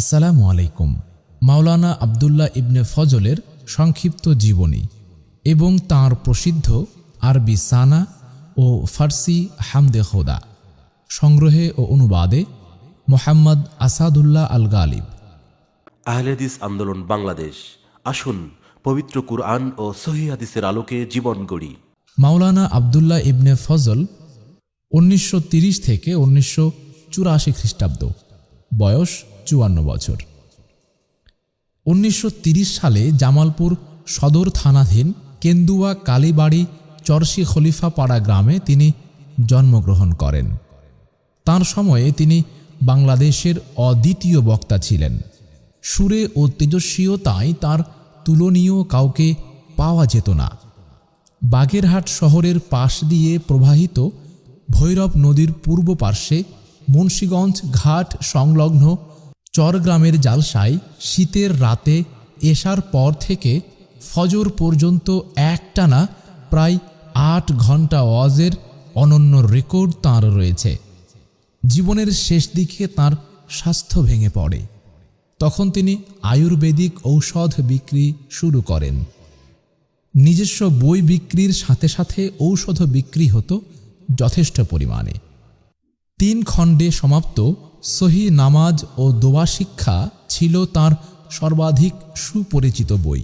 আসসালামু আলাইকুম। মাওলানা আবদুল্লাহ ইবনে ফজলের সংক্ষিপ্ত জীবনী এবং তাঁর প্রসিদ্ধ আরবি সানা ও ফার্সি হামদে খোদা। সংগ্রহে ও অনুবাদে মোহাম্মদ আসাদুল্লাহ আল গালিব আহলেদিস আন্দোলন বাংলাদেশ। আসুন পবিত্র কুরআন ও সহি হাদিসের আলোকে জীবন গড়ি। মাওলানা আবদুল্লাহ ইবনে ফজল উনিশশো থেকে উনিশশো চুরাশি খ্রিস্টাব্দ। বয়স চুয়ান্ন বছর। উনিশশো সালে জামালপুর সদর থানাধীন কেন্দুয়া কালীবাড়ি চরসি খলিফাপাড়া গ্রামে তিনি জন্মগ্রহণ করেন। তার সময়ে তিনি বাংলাদেশের অদ্বিতীয় বক্তা ছিলেন। সুরে ও তেজস্বীয়তায় তার তুলনীয় কাউকে পাওয়া যেত না। বাগেরহাট শহরের পাশ দিয়ে প্রবাহিত ভৈরব নদীর পূর্ব পার্শ্বে মুন্সীগঞ্জ ঘাট সংলগ্ন চরগ্রামের জালসায় শীতের রাতে এসার পর থেকে ফজর পর্যন্ত একটানা প্রায় আট ঘণ্টা ওয়াজের অনন্য রেকর্ড তাঁর রয়েছে। জীবনের শেষ দিকে তার স্বাস্থ্য ভেঙে পড়ে। তখন তিনি আয়ুর্বেদিক ঔষধ বিক্রি শুরু করেন। নিজস্ব বই বিক্রির সাথে সাথে ঔষধ বিক্রি হতো যথেষ্ট পরিমাণে। তিন খণ্ডে সমাপ্ত সহি নামাজ ও দোয়া শিক্ষা ছিল তার সর্বাধিক সুপরিচিত বই।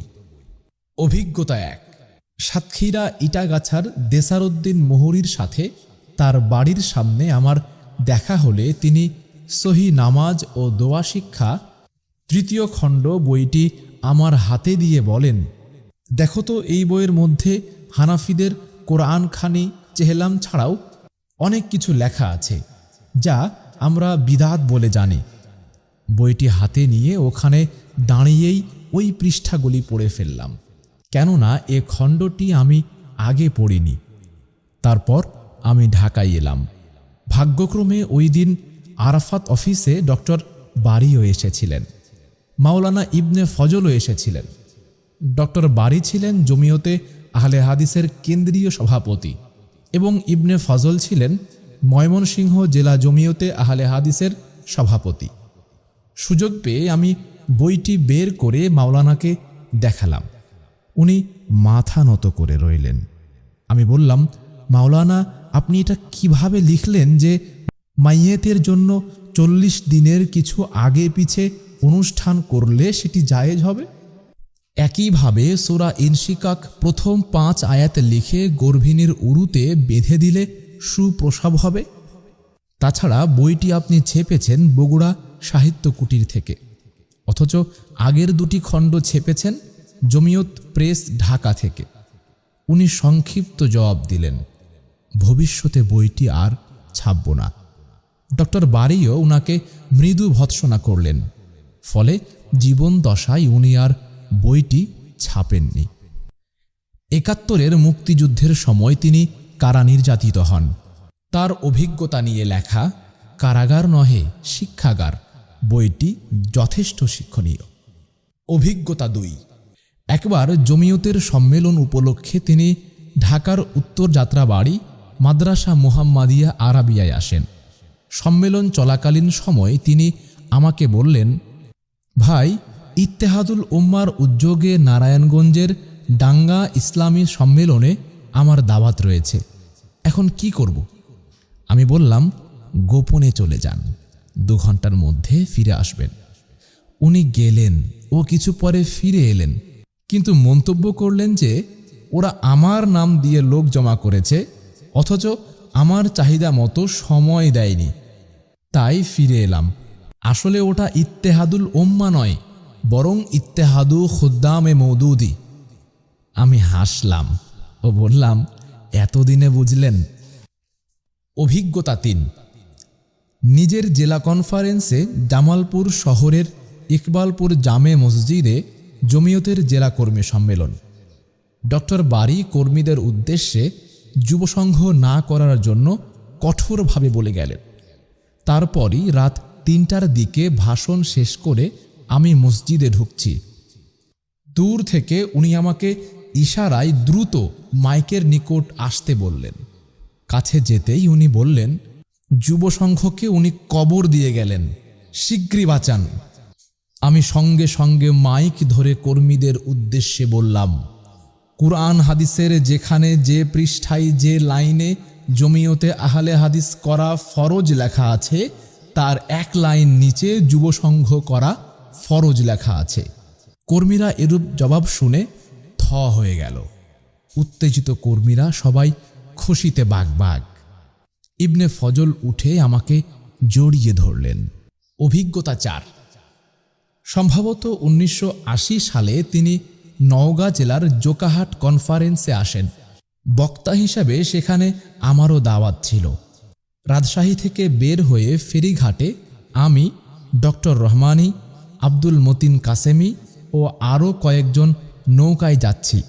অভিজ্ঞতা এক, সাতক্ষীরা ইটাগাছার দেসারউদ্দিন মোহরির সাথে তার বাড়ির সামনে আমার দেখা হলে তিনি সহি নামাজ ও দোয়া শিক্ষা তৃতীয় খণ্ড বইটি আমার হাতে দিয়ে বলেন, দেখো তো এই বইয়ের মধ্যে হানাফিদের কোরআন খানি চেহলাম ছাড়াও অনেক কিছু লেখা আছে, যা আমরা বিদাত বলে জানি। বইটি হাতে নিয়ে ওখানে দাঁড়িয়েই ওই পৃষ্ঠাগুলি পড়ে ফেললাম। কেননা এ খণ্ডটি আমি আগে পড়িনি। তারপর আমি ঢাকায় এলাম। ভাগ্যক্রমে ওই দিন আরাফাত অফিসে ডক্টর বাড়িও এসেছিলেন। মাওলানা ইবনে ফজলও এসেছিলেন। ডক্টর বাড়ি ছিলেন জমিয়তে আহলে হাদিসের কেন্দ্রীয় সভাপতি এবং ইবনে ফজল ছিলেন ময়মনসিংহ জেলা জমিয়তে আহলে হাদিসের সভাপতি। সুযোগ পেয়ে আমি বইটি বের করে মাওলানাকে দেখালাম। উনি মাথা নত করে রইলেন। আমি বললাম, মাওলানা, আপনি এটা কীভাবে লিখলেন যে মাইয়েতের জন্য চল্লিশ দিনের কিছু আগে পিছে অনুষ্ঠান করলে সেটি জায়েজ হবে? একইভাবে সোরা ইনশিকাক প্রথম পাঁচ আয়াত লিখে গর্ভিণীর উরুতে বেঁধে দিলে সুপ্রসব হবে। তাছাড়া বইটি আপনি ছেপেছেন বগুড়া সাহিত্য কুটির থেকে। অথচ আগের দুটি খণ্ড ছেপেছেন জমিয়ত প্রেস ঢাকা থেকে। উনি সংক্ষিপ্ত জবাব দিলেন, ভবিষ্যতে বইটি আর ছাপব না। ডক্টর বারিও উনাকে মৃদু ভৎসনা করলেন, ফলে জীবন দশায় উনি আর বইটি ছাপেননি। একাত্তরের মুক্তিযুদ্ধের সময় তিনি কারা নির্যাতিত হন। তার অভিজ্ঞতা নিয়ে লেখা, কারাগার নহে, শিক্ষাগার। বইটি যথেষ্ট শিক্ষণীয়। অভিজ্ঞতা দুই। একবার জমিয়তের সম্মেলন উপলক্ষে তিনি ঢাকার উত্তর যাত্রাবাড়ি, মাদ্রাসা মুহাম্মাদিয়া আরাবিয়ায় আসেন। সম্মেলন চলাকালীন সময় তিনি আমাকে বললেন, ভাই, ইত্তেহাদুল উম্মার উদ্যোগে নারায়ণগঞ্জের ডাঙ্গা ইসলামী সম্মেলনে আমার দাওয়াত রয়েছে। এখন কি করব? আমি বললাম, গোপনে চলে যান। দু ঘণ্টার মধ্যে ফিরে আসবেন। উনি গেলেন ও কিছু পরে ফিরে এলেন। কিন্তু মন্তব্য করলেন যে, ওরা আমার নাম দিয়ে লোক জমা করেছে, অথচ আমার চাহিদা মতো সময় দেয়নি। তাই ফিরে এলাম। আসলে ওটা ইত্তেহাদুল ওম্মা নয়, বরং ইত্তেহাদু খুদ্দামে মৌদুদি। আমি হাসলাম ও বললাম এতদিনে বুঝলেন, অভিজ্ঞতা তিন। নিজের জেলা কনফারেন্সে জামালপুর শহরের ইকবালপুর জামে মসজিদে জমিয়তের জেলা কর্মী সম্মেলন। ডক্টর বারি কর্মীদের উদ্দেশ্যে যুবসংঘ না করার জন্য কঠোরভাবে বলে গেলেন। তারপরই রাত তিনটার দিকে ভাষণ শেষ করে আমি মসজিদে ঢুকছি। দূর থেকে উনি আমাকে ইশারায় দ্রুত মাইকের নিকট আসতে বললেন। কাছে যেতেই উনি বললেন, যুব সংঘকে উনি কবর দিয়ে গেলেন শীঘ্রই বাঁচান। আমি সঙ্গে সঙ্গে মাইক ধরে কর্মীদের উদ্দেশ্যে বললাম, কুরআন হাদিসের যেখানে যে পৃষ্ঠায় যে লাইনে জমিয়তে আহলে হাদিস করা ফরজ লেখা আছে, তার এক লাইন নিচে যুব সংঘ করা ফরজ লেখা আছে। কর্মীরা এরূপ জবাব শুনে হয়ে গেল। উত্তেজিত কর্মীরা সবাই খুশিতে বাগবাগ ইবনে ফজল উঠে আমাকে জড়িয়ে ধরলেন। অভিজ্ঞতা চার। সম্ভবত উনিশশো আশি সালে তিনি নওগাঁ জেলার জোকাহাট কনফারেন্সে আসেন। বক্তা হিসাবে সেখানে আমারও দাওয়াত ছিল। রাজশাহী থেকে বের হয়ে ফেরিঘাটে আমি ডক্টর রহমানি, আব্দুল মতিন কাসেমি ও আরও কয়েকজন নৌকায় যাচ্ছি।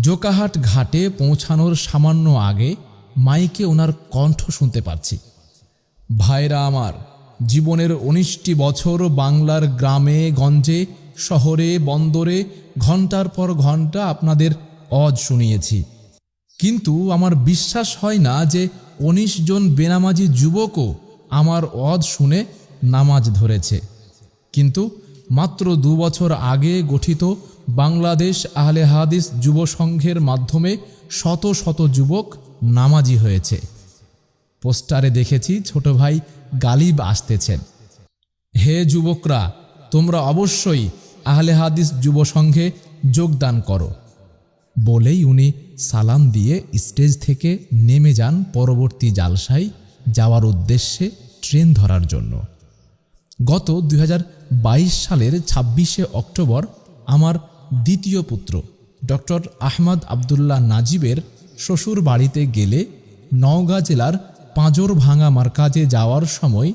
জোকাহাট ঘাটে পৌঁছানোর সামান্য আগে মাইকে ওনার কণ্ঠ শুনতে পাচ্ছি ভাইরা আমার, জীবনের উনিশটি বছর বাংলার গ্রামে, গঞ্জে, শহরে, বন্দরে ঘণ্টার পর ঘণ্টা আপনাদের অজ শুনিয়েছি। কিন্তু আমার বিশ্বাস হয় না যে উনিশ জন বেনামাজি যুবকও আমার অজ শুনে নামাজ ধরেছে। কিন্তু মাত্র দু বছর আগে গঠিত বাংলাদেশ আহলে হাদিস যুব সংঘের মাধ্যমে শত শত যুবক নামাজি হয়েছে। পোস্টারে দেখেছি ছোট ভাই গালিব আসতেছেন। হে যুবকরা, তোমরা অবশ্যই আহলে হাদিস যুব সংঘে যোগদান করো। বলেই উনি সালাম দিয়ে স্টেজ থেকে নেমে যান পরবর্তী জালসায় যাওয়ার উদ্দেশ্যে ট্রেন ধরার জন্য। গত দু হাজার বাইশ সালের ছাব্বিশে অক্টোবর আমার দ্বিতীয় পুত্র, ডক্টর আহমদ আবদুল্লাহ নাজিবের শ্বশুর বাড়িতে গেলে নওগাঁ জেলার পাঁজর ভাঙা মার্কাজে যাওয়ার সময়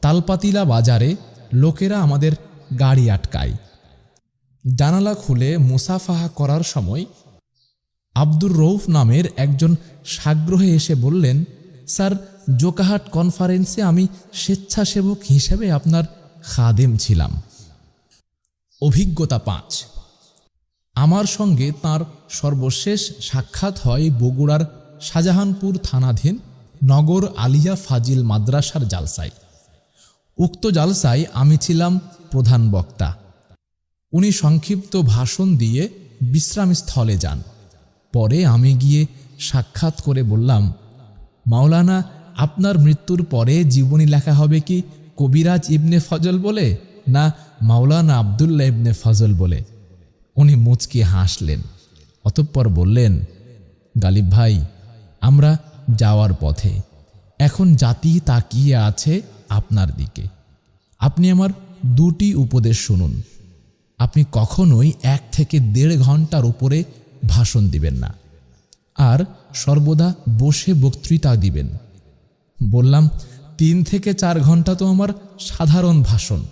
তালপাতিলা বাজারে লোকেরা আমাদের গাড়ি আটকায়। জানালা খুলে মুসাফাহা করার সময় আব্দুর রৌফ নামের একজন সাগ্রহে এসে বললেন, স্যার, জোকাহাট কনফারেন্সে আমি স্বেচ্ছাসেবক হিসেবে আপনার খাদেম ছিলাম। অভিজ্ঞতা পাঁচ। আমার সঙ্গে তার সর্বশেষ সাক্ষাৎ হয় বগুড়ার শাহজাহানপুর থানাধীন নগর আলিয়া ফাজিল মাদ্রাসার জালসায়। উক্ত জালসায় আমি ছিলাম প্রধান বক্তা। উনি সংক্ষিপ্ত ভাষণ দিয়ে বিশ্রামস্থলে যান। পরে আমি গিয়ে সাক্ষাৎ করে বললাম, মাওলানা, আপনার মৃত্যুর পরে জীবনী লেখা হবে কি কবিরাজ ইবনে ফজল বলে, না মাওলানা আবদুল্লাহ ইবনে ফজল বলে? উনি মুচকি হাসলেন। অতঃপর বললেন, গালিব ভাই, আমরা যাওয়ার পথে। এখন জাতি তাকিয়ে আছে আপনার দিকে। আপনি আমার দুটি উপদেশ শুনুন। আপনি কখনোই এক থেকে দেড় ঘণ্টার উপরে ভাষণ দিবেন না। আর সর্বদা বসে বক্তৃতা দিবেন। বললাম, তিন থেকে চার ঘণ্টা তো আমার সাধারণ ভাষণ।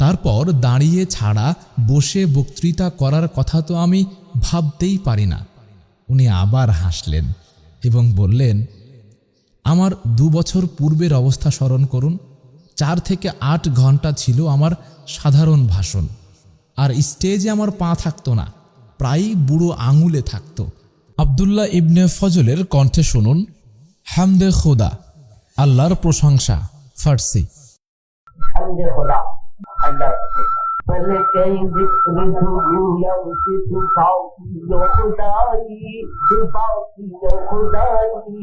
তারপর দাঁড়িয়ে ছাড়া বসে বক্তৃতা করার কথা তো আমি ভাবতেই পারি না। উনি আবার হাসলেন এবং বললেন, আমার দু বছর পূর্বের অবস্থা স্মরণ করুন। চার থেকে আট ঘণ্টা ছিল আমার সাধারণ ভাষণ। আর স্টেজে আমার পা থাকতো না প্রায় বুড়ো আঙুলে থাকত। আবদুল্লাহ ইবনে ফজলের কণ্ঠে শুনুন, হামদে খোদা, আল্লাহর প্রশংসা, ফার্সি। হামদে খোদা Allah Böyle kendik rüzgâhı yavsi tufavki yokudâyi Tufavki yokudâyi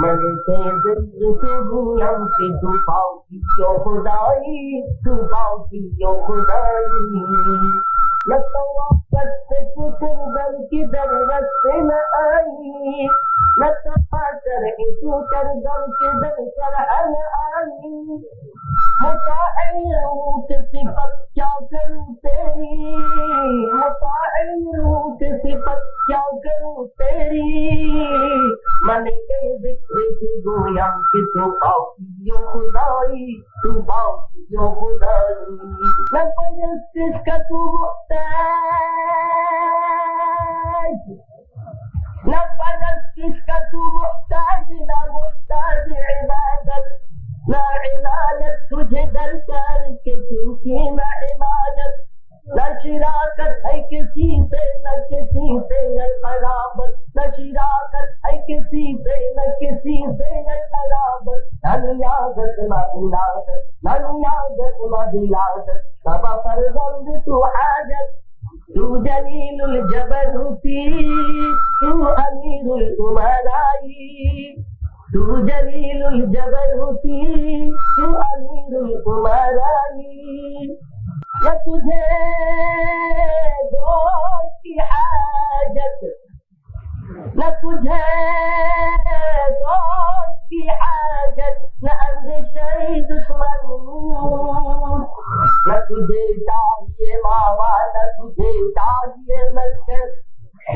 Meleke zırgısı bu yavsi tufavki yokudâyi Tufavki yokudâyi Yatavâ گردن کی ضرورت سے نہ آئی، نہ تپا کر اسو کر گم کے دن کر ان آئی۔ متعین ہوں کسی پر کیا کروں تیری؟ متعین ہوں کسی پر کیا کروں تیری؟ من کے ذکر کی گویا کہ تو باقیوں خدائی، تو باقیوں خدائی۔ میں پرستش کا تو مختار نفذت محتاج لا محتاج عبادك لا عناية تجد التارك تنكين عناية لا شراكة أي كثير بين كثير بين لا شراكة أي كثير بين كثير بين لا نيازة ما إلادة لا نيازة ما دلادة فبفرغ بتو حاجة. ذو جليل الجبروت ذو أمير الأمراء. ذو جليل الجبروت ذو أمير الأمراء. وتجاه في حاجة لتجاهد في حاجة. نعم، لأمر شيء دشمن. لتجاهد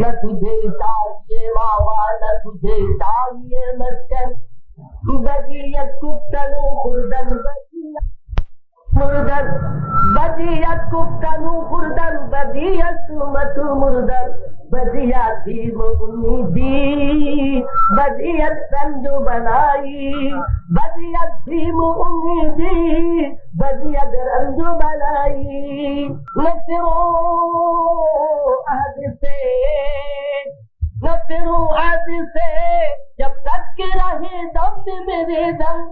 نہ تجھے چاہیے ماوا نہ تجھے چاہیے، مسکن۔ بدیت کفتن خردن مردن بدیت کفتن خردن بدیت مت مردن۔ بدیت دیم امیدی بدیت سنجو بنائی بدیت دیم امیدی بدیت رنجو بنائی نصرو عہد سے نصرو عہد سے، جب تک کہ رہے دم میرے دم۔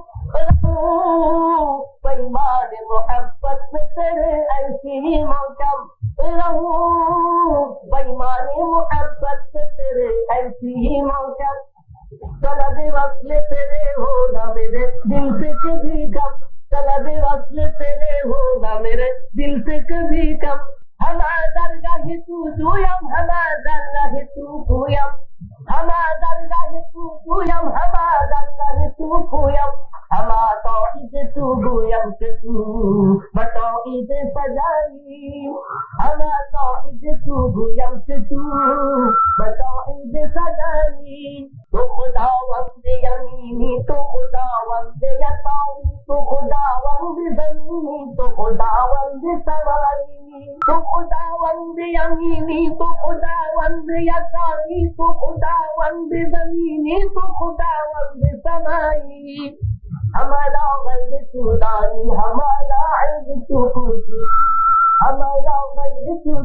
پیمان محبت میں تیرے ایسی ہی محکم رہوں۔ ایسی ہی محکم طلب وصل تیرے ہونا میرے دل سے کبھی کم طلب وصل تیرے ہونا میرے دل سے کبھی کم ہما درگاہ تو جویم ہما درگاہ تو پویم ہما درگاہ تو جویم ہما درگاہ تو پویم اما توحید تو گویم که تو به توحید فدایی اما توحید تو گویم که تو به توحید فدایی تو خداوند یمینی تو خداوند یساری تو خداوند زمینی تو خداوند سمایی تو خداوند یمینی تو خداوند یساری تو خداوند زمینی تو خداوند سمایی ہمارا غیر تو ہمارا عید تو خوشی ہمارا غیر تو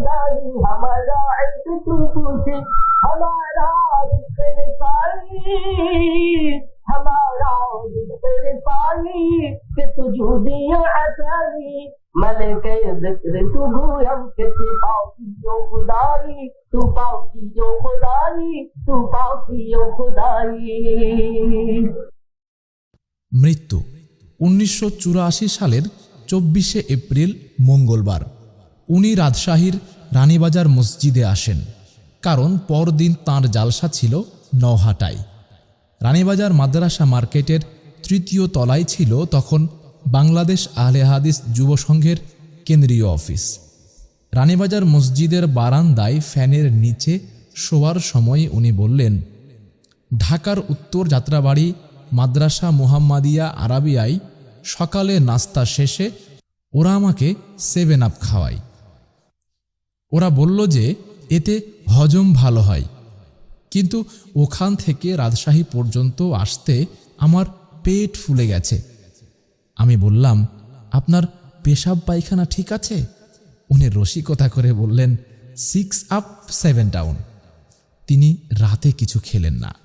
ہمارا عید تو خوشی ہمارا رزق رفائی، ہمارا رزق رفائی، کہ تجھو دیا عطائی۔ ملک ذکر تو گویم کہ تو پاکی جو خدائی، تو پاکی جو خدائی، تو پاکی جو خدائی۔ মৃত্যু, উনিশশো চুরাশি সালের চব্বিশে এপ্রিল, মঙ্গলবার। উনি রাজশাহীর রানীবাজার মসজিদে আসেন, কারণ পরদিন তাঁর জালসা ছিল নওহাটায় রানীবাজার মাদ্রাসা মার্কেটের তৃতীয় তলায় ছিল তখন বাংলাদেশ আহলে হাদিস যুব সংঘের কেন্দ্রীয় অফিস। রানীবাজার মসজিদের বারান্দায় ফ্যানের নিচে শোয়ার সময় উনি বললেন, ঢাকার উত্তর যাত্রাবাড়ি মাদ্রাসা মুহাম্মাদিয়া আরাবিয়ায় সকালে নাস্তা শেষে ওরা আমাকে সেভেন আপ খাওয়ায়। ওরা বলল যে, এতে হজম ভালো হয়। কিন্তু ওখান থেকে রাজশাহী পর্যন্ত আসতে আমার পেট ফুলে গেছে। আমি বললাম, আপনার পেশাব পায়খানা ঠিক আছে? উনি রসিকতা করে বললেন সিক্স আপ সেভেন ডাউন তিনি রাতে কিছু খেলেন না।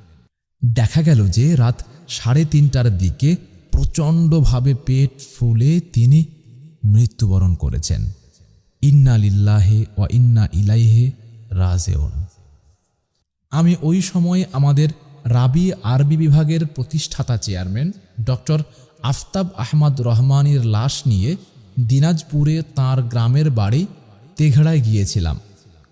দেখা গেল যে রাত সাড়ে তিনটার দিকে প্রচণ্ডভাবে পেট ফুলে তিনি মৃত্যুবরণ করেছেন। ইন্না লিল্লাহে ও ইন্না ইলাইহে রাজেউন। আমি ওই সময় আমাদের রাবি আরবি বিভাগের প্রতিষ্ঠাতা চেয়ারম্যান ডক্টর আফতাব আহমদ রহমানির লাশ নিয়ে দিনাজপুরে তার গ্রামের বাড়ি তেঘড়ায় গিয়েছিলাম।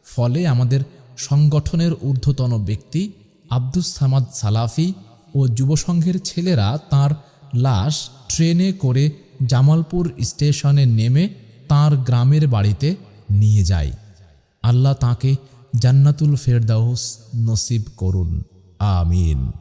ফলে আমাদের সংগঠনের ঊর্ধ্বতন ব্যক্তি আব্দুস সামাদ সালাফি ও যুবসংঘের ছেলেরা তার লাশ ট্রেনে করে জামালপুর স্টেশনে নেমে তার গ্রামের বাড়িতে নিয়ে যায়। আল্লাহ তাকে জান্নাতুল ফেরদাউস নসিব করুন। আমিন।